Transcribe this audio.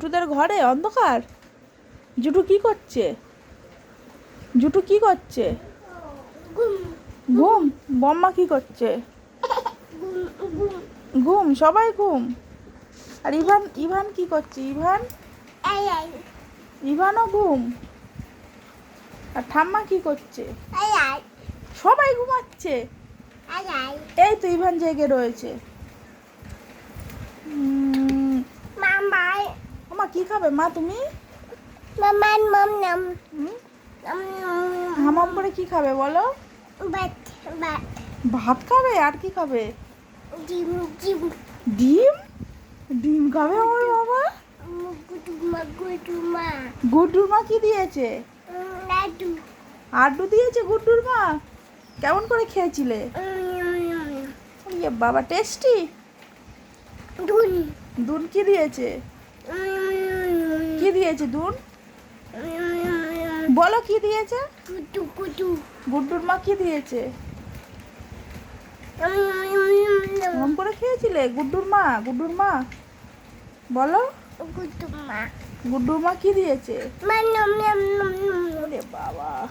জুটুদের ঘরে, অন্ধকার? জুটু কি করছে? জুটু কি করছে? ঘুম। বম্মা কি করছে? ঘুম, সবাই ঘুম। আর ইভান ইভান কি করছে? ইভান? ইভানও ঘুম। আর ঠাম্মা কি করছে? সবাই ঘুমাচ্ছে। এই তো ইভান জেগে রয়েছে। কি খাবে? মা তুমি? মামান মাম নাম। হামাম করে কি খাবে বলো? বাট বাট ভাত খাবে? আর কি খাবে? ডিম ডিম। ডিম? ডিম খাবে আমার বাবা? গুটুমা গুটুমা গুড্ডুর মা কি দিয়েছে? লাডু আড্ডু দিয়েছে গুড্ডুর মা? কেমন করে খেয়েছিলে? ইয়ে বাবা টেস্টি? দুন। দুন কি দিয়েছে? দিয়েছে দুন? বলো কি দিয়েছে? গুড্ডুর মা কি দিয়েছে? করে খেয়েছিলে? গুড্ডুর মা গুড্ডুর মা। বলো। গুটুমা গুড্ডুর মা কি দিয়েছে? বাবা।